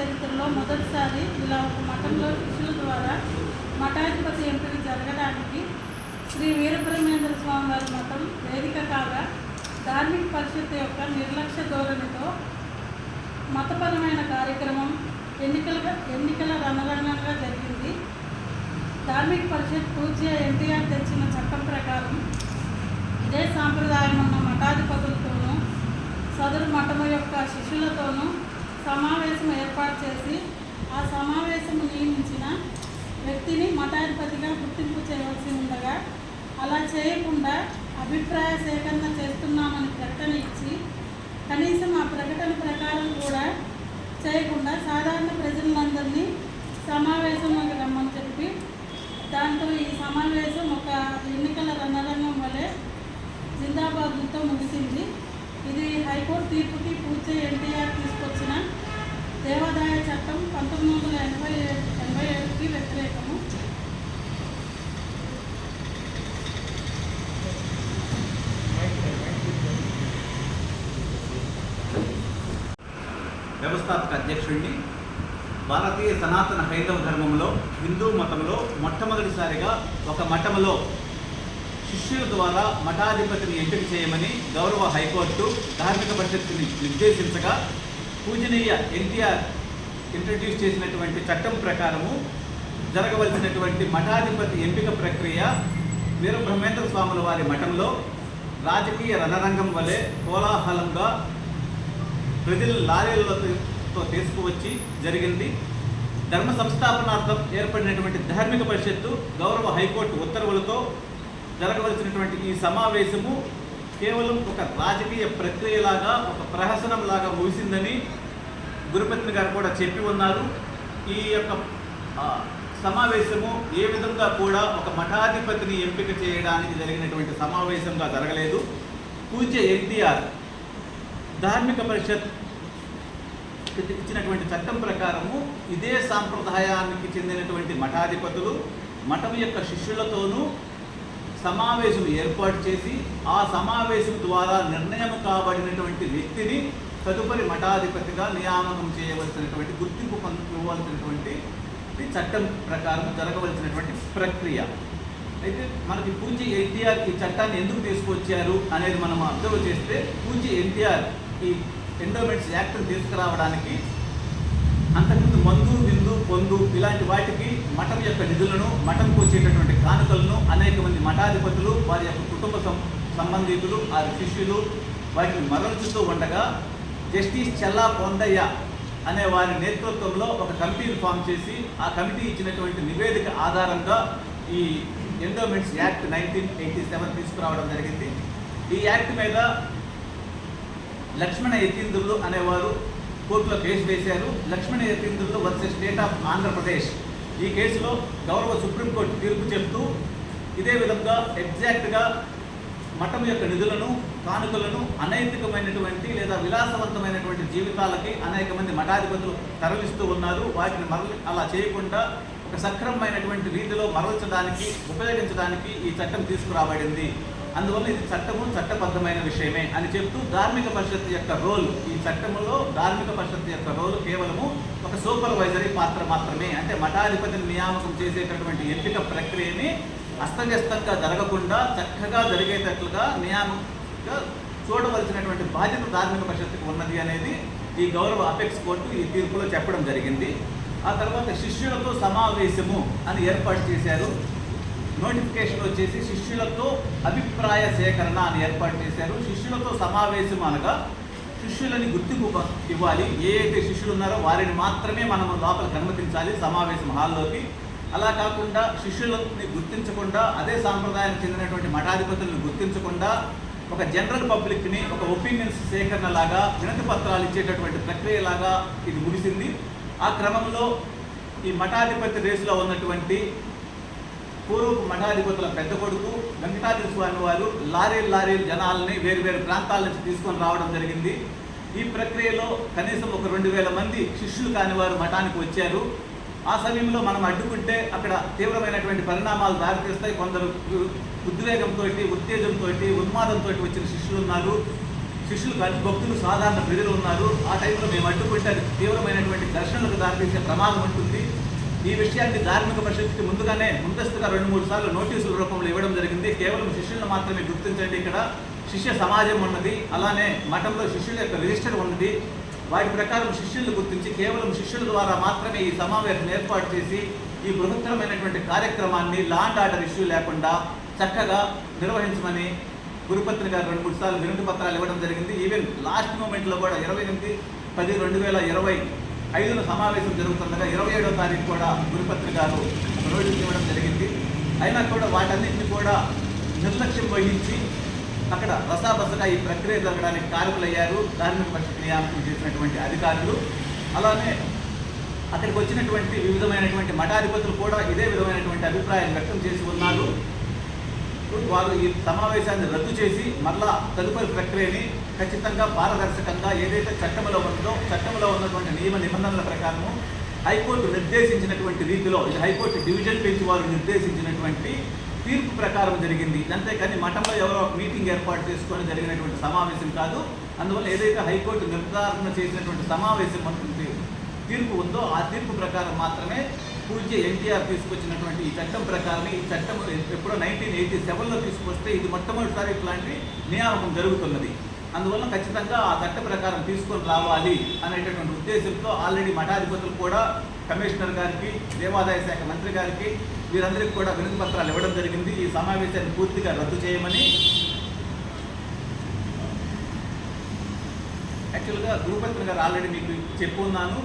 చరిత్రలో మొదటిసారి ఇలా ఒక మఠంలో శిష్యుల ద్వారా మఠాధిపతి ఎంపిక జరగడానికి శ్రీ వీరబ్రహ్మేంద్ర స్వామి వారి మఠం వేదిక కాగా ధార్మిక పరిషత్ యొక్క నిర్లక్ష్య ధోరణితో మతపరమైన కార్యక్రమం ఎన్నికల ఎన్నికల రణరంగంగా జరిగింది. ధార్మిక పరిషత్ పూర్తిగా ఎన్టీఆర్ తెచ్చిన చట్టం ప్రకారం ఇదే సాంప్రదాయం ఉన్న మఠాధిపతులతోనూ సదరు మఠము యొక్క శిష్యులతోనూ సమావేశం ఏర్పాటు చేసి ఆ సమావేశం నియమించిన వ్యక్తిని మఠాధిపతిగా గుర్తింపు చేయవలసి ఉండగా అలా చేయకుండా అభిప్రాయ సేకరణ చేస్తున్నామని ప్రకటన ఇచ్చి కనీసం ఆ ప్రకటన ప్రకారం కూడా చేయకుండా సాధారణ ప్రజలందరినీ సమావేశంలోకి రమ్మని చెప్పి దాంతో ఈ సమావేశం ఒక ఎన్నికల రణరంగం వలె జిందాబాద్తో ముగిసింది ఇది హైకోర్టు తీర్పుకి పూర్తి ఎన్టీఆర్ తీసుకొచ్చిన దేవాదాయ చట్టం పంతొమ్మిది వందల ఎనభై ఏడు ఎనభై ఏడుకి వ్యతిరేకము వ్యవస్థాపక అధ్యక్షుడిని భారతీయ సనాతన హైందవ ధర్మంలో హిందూ మతంలో మొట్టమొదటిసారిగా ఒక మఠములో శిష్యుల ద్వారా మఠాధిపతిని ఎంపిక చేయమని గౌరవ హైకోర్టు ధార్మిక పరిషత్తుని నిర్దేశించగా పూజనీయ ఎన్టీఆర్ ఇంట్రడ్యూస్ చేసినటువంటి చట్టం ప్రకారము జరగవలసినటువంటి మఠాధిపతి ఎంపిక ప్రక్రియ వీర బ్రహ్మేంద్ర స్వాముల వారి మఠంలో రాజకీయ రణరంగం వలె కోలాహలంగా ప్రజలు లారీలతో తీసుకువచ్చి జరిగింది. ధర్మ సంస్థాపనార్థం ఏర్పడినటువంటి ధార్మిక పరిషత్తు గౌరవ హైకోర్టు ఉత్తర్వులతో జరగవలసినటువంటి ఈ సమావేశము కేవలం ఒక రాజకీయ ప్రక్రియలాగా ఒక ప్రహసనంలాగా ముగిసిందని గురుపత్ని గారు కూడా చెప్పి ఉన్నారు. ఈ యొక్క సమావేశము ఏ విధంగా కూడా ఒక మఠాధిపతిని ఎంపిక చేయడానికి జరిగినటువంటి సమావేశంగా జరగలేదు. పూజ్య ఎన్టీఆర్ ధార్మిక పరిషత్ ఇచ్చినటువంటి చట్టం ప్రకారము ఇదే సాంప్రదాయానికి చెందినటువంటి మఠాధిపతులు మఠం యొక్క శిష్యులతోనూ సమావేశం ఏర్పాటు చేసి ఆ సమావేశం ద్వారా నిర్ణయం కాబడినటువంటి వ్యక్తిని తదుపరి మఠాధిపతిగా నియామకం చేయవలసినటువంటి గుర్తింపు పొంద- ఇవ్వవలసినటువంటి చట్టం ప్రకారం జరగవలసినటువంటి ప్రక్రియ. అయితే మనకి పూజ్య ఎన్టీఆర్ ఈ చట్టాన్ని ఎందుకు తీసుకొచ్చారు అనేది మనం అబ్జర్వ్ చేస్తే పూజ్య ఎన్టీఆర్ ఈ ఎండోమెంట్స్ యాక్ట్ని తీసుకురావడానికి అంతకుముందు మందు విందు పొందు ఇలాంటి వాటికి మఠం యొక్క నిధులను మఠంకు వచ్చేటటువంటి కానుకలను అనేక మంది మఠాధిపతులు వారి యొక్క కుటుంబ సం- వారి శిష్యులు వాటిని మరల్చుతూ ఉండగా జస్టిస్ చెల్లా పొందయ్య అనే వారి నేతృత్వంలో ఒక కమిటీని ఫామ్ చేసి ఆ కమిటీ ఇచ్చినటువంటి నివేదిక ఆధారంగా ఈ endowments act nineteen eighty seven తీసుకురావడం జరిగింది. ఈ యాక్ట్ మీద లక్ష్మణ యతీంద్రులు అనేవారు కోర్టులో కేసు వేశారు. లక్ష్మణ యతీంద్రులు వర్సెస్ స్టేట్ ఆఫ్ ఆంధ్రప్రదేశ్ ఈ కేసులో గౌరవ సుప్రీంకోర్టు తీర్పు చెప్తూ ఇదే విధంగా ఎగ్జాక్ట్గా మఠం యొక్క నిధులను కానుకలను అనైతికమైనటువంటి లేదా విలాసవంతమైనటువంటి జీవితాలకి అనేక మంది మఠాధిపతులు తరలిస్తూ ఉన్నారు. వాటిని మరలి అలా చేయకుండా ఒక సక్రమమైనటువంటి రీతిలో మరల్చడానికి ఉపయోగించడానికి ఈ చట్టం తీసుకురాబడింది. అందువల్ల ఇది చట్టము చట్టబద్ధమైన విషయమే అని చెప్తూ ధార్మిక పరిషత్ యొక్క రోల్ ఈ చట్టములో ధార్మిక పరిషత్ యొక్క రోల్ కేవలము ఒక సూపర్వైజరీ పాత్ర మాత్రమే. అంటే మఠాధిపతిని నియామకం చేసేటటువంటి ఎంపిక ప్రక్రియని అస్తవ్యస్తంగా జరగకుండా చక్కగా జరిగేటట్లుగా నియామకంగా చూడవలసినటువంటి బాధ్యత ధార్మిక పరిషత్తుకు ఉన్నది అనేది ఈ గౌరవ అపెక్స్ కోర్టు ఈ తీర్పులో చెప్పడం జరిగింది. ఆ తర్వాత శిష్యులతో సమావేశము అని ఏర్పాటు చేశారు. నోటిఫికేషన్ వచ్చేసి శిష్యులతో అభిప్రాయ సేకరణ అని ఏర్పాటు చేశారు. శిష్యులతో సమావేశం అనగా శిష్యులని గుర్తింపు ఇవ్వాలి. ఏ అయితే శిష్యులు ఉన్నారో వారిని మాత్రమే మనం లోపలికి అనుమతించాలి సమావేశం హాల్లోకి. అలా కాకుండా శిష్యులని గుర్తించకుండా అదే సాంప్రదాయానికి చెందినటువంటి మఠాధిపతులను గుర్తించకుండా ఒక జనరల్ పబ్లిక్ని ఒక ఒపీనియన్స్ సేకరణ లాగా వినతి పత్రాలు ఇచ్చేటటువంటి ప్రక్రియ లాగా ఇది ముగిసింది. ఆ క్రమంలో ఈ మఠాధిపతి రేసులో ఉన్నటువంటి పూర్వపు మఠాధిపతుల పెద్ద కొడుకు వెంకటాద్రి స్వామి వారు లారీలు లారీలు జనాలని వేరు వేరు ప్రాంతాల నుంచి తీసుకొని రావడం జరిగింది. ఈ ప్రక్రియలో కనీసం ఒక రెండు వేల మంది శిష్యులు కాని వారు మఠానికి వచ్చారు. ఆ సమయంలో మనం అడ్డుకుంటే అక్కడ తీవ్రమైనటువంటి పరిణామాలు దారితీస్తాయి. కొందరు ఉద్వేగంతో ఉత్తేజంతో ఉన్మాదంతో వచ్చిన శిష్యులు ఉన్నారు. శిష్యులు భక్తులు సాధారణ ప్రజలు ఉన్నారు. ఆ టైంలో మేము అడ్డుకుంటే అది తీవ్రమైనటువంటి ఘర్షణలకు దారితీసే ప్రమాదం ఉంటుంది. ఈ విషయాన్ని ధార్మిక పరిషత్కి ముందుగానే ముందస్తుగా రెండు మూడు సార్లు నోటీసుల రూపంలో ఇవ్వడం జరిగింది. కేవలం శిష్యులను మాత్రమే గుర్తించండి. ఇక్కడ శిష్య సమాజం ఉన్నది అలానే మఠంలో శిష్యుల యొక్క రిజిస్టర్ ఉన్నది. వాటి ప్రకారం శిష్యులను గుర్తించి కేవలం శిష్యుల ద్వారా మాత్రమే ఈ సమావేశం ఏర్పాటు చేసి ఈ బృహత్తరమైనటువంటి కార్యక్రమాన్ని లాండ్ ఆర్డర్ ఇష్యూ లేకుండా చక్కగా నిర్వహించమని గురుపత్రి గారు రెండు మూడు సార్లు వినతి పత్రాలు ఇవ్వడం జరిగింది. ఈవెన్ లాస్ట్ మూమెంట్లో కూడా ఇరవై ఎనిమిది పది రెండు వేల ఇరవై ఐదున సమావేశం జరుగుతుండగా ఇరవై ఏడో తారీఖు కూడా గురుపత్రి గారు ఒక నోటీస్ ఇవ్వడం జరిగింది. అయినా కూడా వాటన్నింటినీ కూడా నిర్లక్ష్యం వహించి అక్కడ రసాబసగా ఈ ప్రక్రియ జరగడానికి కారకులయ్యారు. ధార్మిక పక్ష క్రియాత్మకం చేసినటువంటి అధికారులు. అలానే అక్కడికి వచ్చినటువంటి వివిధమైనటువంటి మఠాధిపతులు కూడా ఇదే విధమైనటువంటి అభిప్రాయాన్ని వ్యక్తం చేసి ఉన్నారు. వారు ఈ సమావేశాన్ని రద్దు చేసి మళ్ళా తదుపరి ప్రక్రియని ఖచ్చితంగా పారదర్శకంగా ఏదైతే చట్టంలో ఉందో చట్టంలో ఉన్నటువంటి నియమ నిబంధనల ప్రకారము హైకోర్టు నిర్దేశించినటువంటి రీతిలో ఇది హైకోర్టు డివిజన్ బెంచ్ వారు నిర్దేశించినటువంటి తీర్పు ప్రకారం జరిగింది. అంతేకాని మఠంలో ఎవరో ఒక మీటింగ్ ఏర్పాటు చేసుకొని జరిగినటువంటి సమావేశం కాదు. అందువల్ల ఏదైతే హైకోర్టు నిర్ధారణ చేసినటువంటి సమావేశం ఉంటుంది తీర్పు ఉందో ఆ తీర్పు ప్రకారం మాత్రమే పూజ్య ఎన్టీఆర్ తీసుకొచ్చినటువంటి ఈ చట్టం ప్రకారం ఈ చట్టం ఎప్పుడో నైన్టీన్ ఎయిటీ సెవెన్లో తీసుకొస్తే ఇది మొట్టమొదటిసారి ఇట్లాంటి నియామకం జరుగుతున్నది. అందువల్ల ఖచ్చితంగా ఆ చట్ట ప్రకారం తీసుకొని రావాలి అనేటటువంటి ఉద్దేశంతో ఆల్రెడీ మఠాధిపతులు కూడా కమిషనర్ గారికి దేవాదాయ శాఖ మంత్రి గారికి వీరందరికీ కూడా వినతి పత్రాలు ఇవ్వడం జరిగింది. ఈ సమావేశాన్ని పూర్తిగా రద్దు చేయమని యాక్చువల్గా గురుపత్రి గారు ఆల్రెడీ మీకు చెప్పున్నాను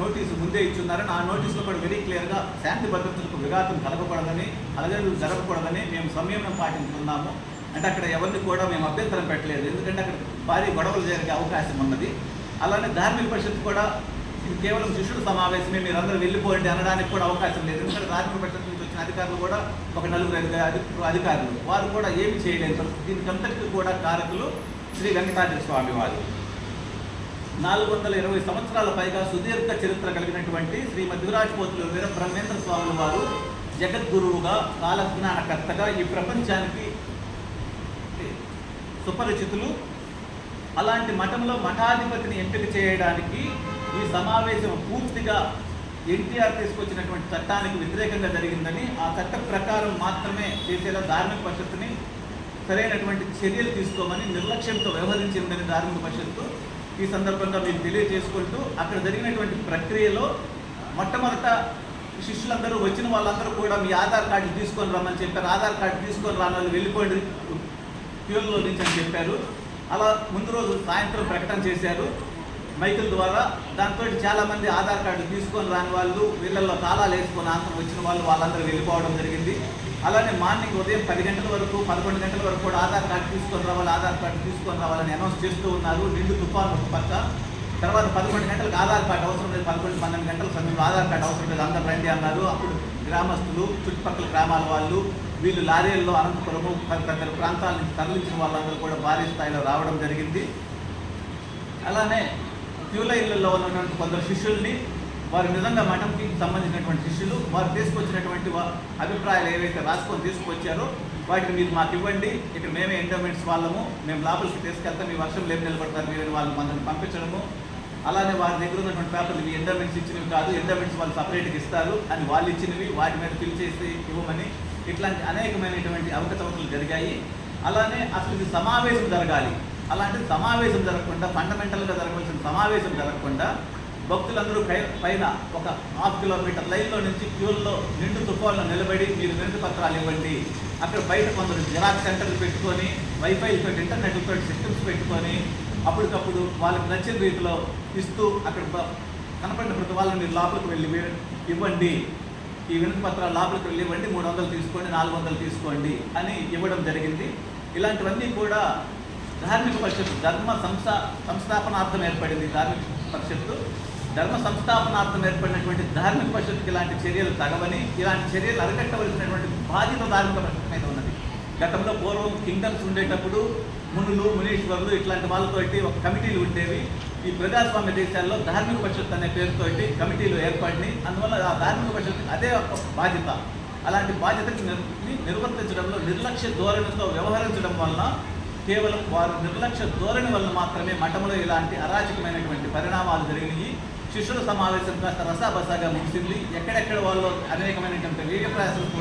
నోటీసు ముందే ఇచ్చున్నారని ఆ నోటీసులో కూడా వెరీ క్లియర్గా శాంతి భద్రతలకు విఘాతం కలగకూడదని అలాగే జరగకూడదని మేము సంయమనం పాటించుకున్నాము. అంటే అక్కడ ఎవరిని కూడా మేము అభ్యంతరం పెట్టలేదు. ఎందుకంటే అక్కడ భారీ గొడవలు జరిగే అవకాశం ఉన్నది. అలానే ధార్మిక పరిషత్ కూడా ఇది కేవలం శిష్యుల సమావేశమే మీరు అందరూ వెళ్ళిపోండి అనడానికి కూడా అవకాశం లేదు. ఎందుకంటే ధార్మిక పరిషత్ నుంచి వచ్చిన అధికారులు కూడా ఒక నలుగురు అధి- అధికారులు. వారు కూడా ఏమి చేయలేదు దీనికంతటికి కూడా కారకులు శ్రీ వెంకటాద్రి స్వామి వారు. నాలుగు వందల ఇరవై సంవత్సరాల పైగా సుదీర్ఘ చరిత్ర కలిగినటువంటి శ్రీ మధురాజపోతులు వీర బ్రహ్మేంద్ర స్వాముల వారు జగద్గురువుగా కాలజ్ఞానకర్తగా ఈ ప్రపంచానికి సుపరిచితులు. అలాంటి మఠంలో మఠాధిపతిని ఎంపిక చేయడానికి ఈ సమావేశం పూర్తిగా ఎన్టీఆర్ తీసుకొచ్చినటువంటి చట్టానికి వ్యతిరేకంగా జరిగిందని ఆ చట్ట ప్రకారం మాత్రమే చేసేలా ధార్మిక పరిషత్తుని సరైనటువంటి చర్యలు తీసుకోమని నిర్లక్ష్యంతో వ్యవహరించిందని ధార్మిక పరిషత్తు ఈ సందర్భంగా మీరు తెలియజేసుకుంటూ అక్కడ జరిగినటువంటి ప్రక్రియలో మొట్టమొదట శిష్యులందరూ వచ్చిన వాళ్ళందరూ కూడా మీ ఆధార్ కార్డు తీసుకొని రమ్మని చెప్పారు. ఆధార్ కార్డు తీసుకొని రాని వాళ్ళు క్యూలో నుంచి అని చెప్పారు. అలా ముందు రోజు సాయంత్రం ప్రకటన చేశారు. మైకుల ద్వారా దాంతో చాలామంది ఆధార్ కార్డు తీసుకొని రాని వాళ్ళు వీళ్ళల్లో తాళాలు వేసుకొని ఆంధ్రం వచ్చిన వాళ్ళు వాళ్ళందరూ వెళ్ళిపోవడం జరిగింది. అలానే మార్నింగ్ ఉదయం పది గంటల వరకు పదకొండు గంటల వరకు కూడా ఆధార్ కార్డు తీసుకొని రావాలి ఆధార్ కార్డు తీసుకొని రావాలని అనౌన్స్ చేస్తూ ఉన్నారు. నిండు తుఫాను ఒక పక్క. తర్వాత పదకొండు గంటలకు ఆధార్ కార్డు అవసరం లేదు పదకొండు పన్నెండు గంటల సమయంలో ఆధార్ కార్డు అవసరం లేదు అందరూ రండి అన్నారు. అప్పుడు గ్రామస్తులు చుట్టుపక్కల గ్రామాల వాళ్ళు వీళ్ళు లారీల్లో అనంతపురము తదితర ప్రాంతాల నుంచి తరలించిన వాళ్ళందరూ కూడా భారీ స్థాయిలో రావడం జరిగింది. అలానే క్యూ లైన్లలో ఉన్నటువంటి కొందరు శిష్యుల్ని వారు నిజంగా మఠంకి సంబంధించినటువంటి శిష్యులు వారు తీసుకొచ్చినటువంటి అభిప్రాయాలు ఏవైతే రాసుకొని తీసుకొచ్చారో వాటిని మీరు మాకు ఇవ్వండి. ఇక్కడ మేమే ఎండోమెంట్స్ వాళ్ళము. మేము లోపలికి తీసుకెళ్తాం. మీ వర్షం లేపు నిలబడతారు. మీరు వాళ్ళు మనల్ని పంపించడము. అలానే వారి దగ్గర ఉన్నటువంటి పేపర్లు ఇవి ఎండోమెంట్స్ ఇచ్చినవి కాదు ఎండోమెంట్స్ వాళ్ళు సపరేట్గా ఇస్తారు అని వాళ్ళు ఇచ్చినవి వాటి మీద ఫిల్ చేసి ఇవ్వమని ఇట్లాంటి అనేకమైనటువంటి అవకతవకలు జరిగాయి. అలానే అసలు ఇది సమావేశం జరగాలి. అలాంటి సమావేశం జరగకుండా ఫండమెంటల్గా జరగవలసిన సమావేశం జరగకుండా భక్తులందరూ పై పైన ఒక హాఫ్ కిలోమీటర్ లైన్లో నుంచి క్యూల్లో నిండు తుఫాన్లో నిలబడి మీరు నిండు పత్రాలు ఇవ్వండి. అక్కడ బయట కొందరు జిరాక్స్ సెంటర్లు పెట్టుకొని వైఫైతో ఇంటర్నెట్ తోటి సిస్టమ్స్ పెట్టుకొని అప్పటికప్పుడు వాళ్ళకి నచ్చిన రీతిలో ఇస్తూ అక్కడ కనపడిన ప్రతి వాళ్ళని మీరు లోపలికి వెళ్ళి ఇవ్వండి. ఈ వినతి పత్రాలు లోపలికి వెళ్ళి ఇవ్వండి. మూడు వందలు తీసుకోండి నాలుగు వందలు తీసుకోండి అని ఇవ్వడం జరిగింది. ఇలాంటివన్నీ కూడా ధార్మిక పరిషత్తు ధర్మ సంస్థ సంస్థాపనార్థం ఏర్పడింది ధార్మిక పరిషత్తు. ధర్మ సంస్థాపనార్థం ఏర్పడినటువంటి ధార్మిక పరిషత్తుకి ఇలాంటి చర్యలు తగవని ఇలాంటి చర్యలు అరగట్టవలసినటువంటి బాధ్యత ధార్మిక పరిషత్ మీద ఉన్నది. గతంలో పూర్వం కింగ్డమ్స్ ఉండేటప్పుడు మునులు మునీశ్వరులు ఇట్లాంటి వాళ్ళతోటి ఒక కమిటీలు ఉండేవి. ఈ ప్రజాస్వామ్య దేశాల్లో ధార్మిక పరిషత్ అనే పేరుతోటి కమిటీలు ఏర్పడినాయి. అందువల్ల ఆ ధార్మిక పరిషత్ అదే ఒక బాధ్యత. అలాంటి బాధ్యతని నిర్వర్తించడంలో నిర్లక్ష్య ధోరణితో వ్యవహరించడం వలన కేవలం వారు నిర్లక్ష్య ధోరణి వల్ల మాత్రమే మఠంలో ఇలాంటి అరాచకమైనటువంటి పరిణామాలు జరిగినాయి. శిష్యుల సమావేశం కాస్త రసాబసాగా ముగిసింది. ఎక్కడెక్కడ వాళ్ళు అనేకమైనటువంటి వీర్య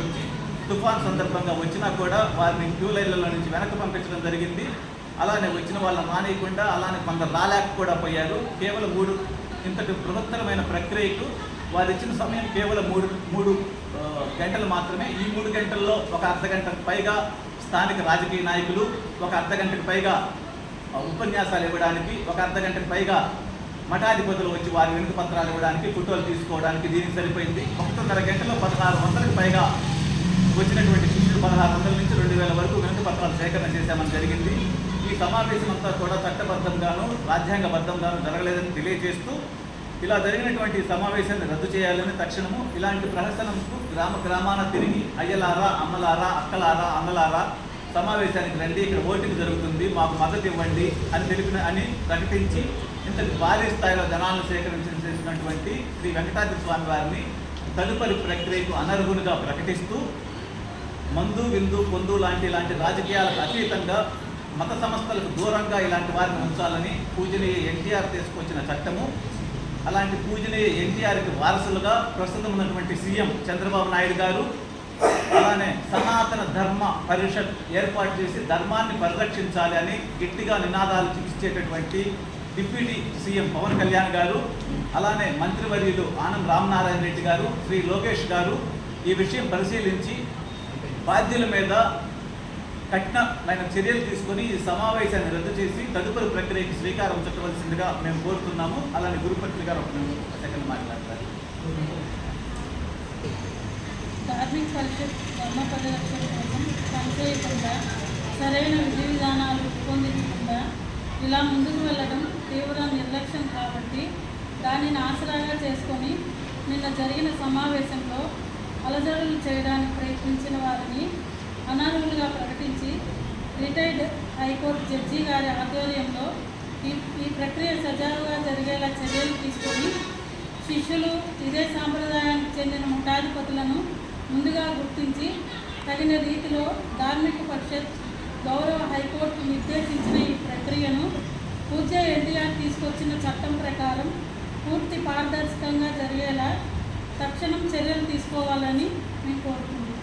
వచ్చి తుఫాన్ సందర్భంగా వచ్చినా కూడా వారిని క్యూ లైన్లలో నుంచి వెనక్కి పంపించడం జరిగింది. అలానే వచ్చిన వాళ్ళని మానేయకుండా అలానే కొందరు రాలేక కూడా పోయారు కేవలం మూడు ఇంతటి బృహత్తరమైన ప్రక్రియకు వారు ఇచ్చిన సమయం కేవలం మూడు మూడు గంటలు మాత్రమే. ఈ మూడు గంటల్లో ఒక అర్ధ గంటకు పైగా స్థానిక రాజకీయ నాయకులు ఒక అర్ధ గంటకు పైగా ఉపన్యాసాలు ఇవ్వడానికి ఒక అర్ధ గంటకు పైగా మఠాధిపతులు వచ్చి వారి వెనుక పత్రాలు ఇవ్వడానికి ఫోటోలు తీసుకోవడానికి దీనికి సరిపోయింది. ఒకటిన్నర గంటలో పదహారు వందలకు పైగా వచ్చినటువంటి శిష్యులు పదహారు వందల నుంచి రెండు వేల వరకు వెనుక పత్రాలు సేకరణ చేశామని జరిగింది. ఈ సమావేశం అంతా కూడా చట్టబద్ధంగాను రాజ్యాంగబద్ధంగాను జరగలేదని తెలియజేస్తూ ఇలా జరిగినటువంటి సమావేశాన్ని రద్దు చేయాలని తక్షణము ఇలాంటి ప్రహసనంకు గ్రామ గ్రామాన తిరిగి అయ్యలారా అమ్మలారా అక్కలారా అన్నలారా సమావేశానికి రండి ఇక్కడ ఓటింగ్ జరుగుతుంది మాకు మద్దతు ఇవ్వండి అని తెలిపిన అని ప్రకటించి ఇంత భారీ స్థాయిలో జనాలను సేకరించినటువంటి చేసినటువంటి శ్రీ వెంకటాద్రి స్వామి వారిని తదుపరి ప్రక్రియకు అనర్హులుగా ప్రకటిస్తూ మందు విందు పొందు లాంటి ఇలాంటి రాజకీయాలకు అతీతంగా మత సంస్థలకు దూరంగా ఇలాంటి వారిని ఉంచాలని పూజనీయ ఎన్టీఆర్ తీసుకొచ్చిన చట్టము. అలాంటి పూజనీయ ఎన్టీఆర్కి వారసులుగా ప్రస్తుతం ఉన్నటువంటి సీఎం చంద్రబాబు నాయుడు గారు అలానే సనాతన ధర్మ పరిషత్ ఏర్పాటు చేసి ధర్మాన్ని పరిరక్షించాలి అని గట్టిగా నినాదాలు చూపించేటటువంటి డిప్యూటీ సీఎం పవన్ కళ్యాణ్ గారు అలానే మంత్రివర్యులు ఆనం రామనారాయణ రెడ్డి గారు శ్రీ లోకేష్ గారు ఈ విషయం పరిశీలించి బాధ్యుల మీద కఠినమైన చర్యలు తీసుకొని ఈ సమావేశాన్ని రద్దు చేసి తదుపరి ప్రక్రియకి శ్రీకారం చుట్టవలసిందిగా మేము కోరుతున్నాము. అలానే గురుపత్రి గారు ఒక సెకండ్ మాట్లాడతారు. ధార్మిక పరిషత్ ధర్మ పరిరక్షణ కోసం పనిచేయకుండా సరైన విధి విధానాలు రూపొందించకుండా ఇలా ముందుకు వెళ్ళడం తీవ్ర నిర్లక్ష్యం కాబట్టి దానిని ఆసరాగా చేసుకొని నిన్న జరిగిన సమావేశంలో అలజడులు చేయడానికి ప్రయత్నించిన వారిని అనర్హులుగా ప్రకటించి రిటైర్డ్ హైకోర్టు జడ్జి గారి ఆధ్వర్యంలో ఈ ఈ ప్రక్రియ సజావుగా జరిగేలా చర్యలు తీసుకొని శిష్యులు ఇదే సాంప్రదాయానికి చెందిన ముఠాధిపతులను ముందుగా గుర్తించి తగిన రీతిలో ధార్మిక పరిషత్ గౌరవ హైకోర్టు నిర్దేశించిన ఈ ప్రక్రియను పూజ ఎన్టీఆర్ తీసుకొచ్చిన చట్టం ప్రకారం పూర్తి పారదర్శకంగా జరిగేలా తక్షణం చర్యలు తీసుకోవాలని మేము కోరుతున్నాం